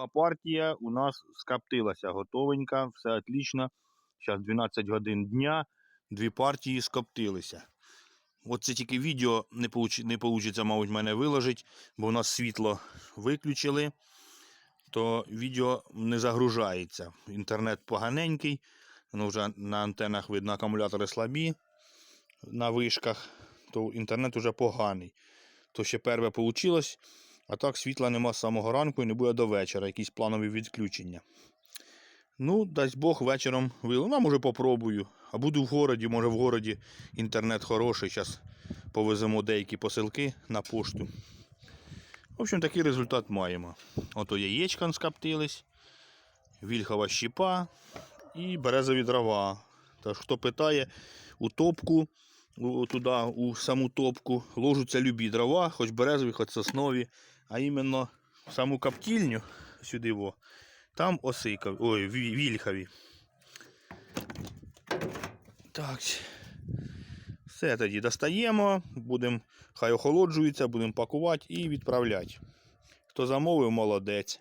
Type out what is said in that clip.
Друга партія у нас скоптилася готовенька, все отлично. Зараз 12 годин дня, дві партії скоптилися. Оце тільки відео не получ... не вийде, мабуть, мене виложить, бо у нас світло виключили, то відео не загружається. Інтернет поганенький, ну вже на антенах видно акумулятори слабі на вишках, то інтернет вже поганий. То ще перше вийшло, а так світла нема з самого ранку і не буде до вечора, якісь планові відключення. Ну, дасть Бог, вечором вилу. Ну, може попробую. А буду в городі, може в городі інтернет хороший. Зараз повеземо деякі посилки на пошту. В общем, такий результат маємо. Ото яєчка скоптились, вільхова щіпа і березові дрова. Тож, хто питає, у топку, у, туди, у саму топку ложаться любі дрова, хоч березові, хоч соснові, а іменно в саму коптільню сюди во, там осикові, ой, вільхові. Так. Все тоді достаємо, будемо, хай охолоджується, будемо пакувати і відправляти. Хто замовив, молодець.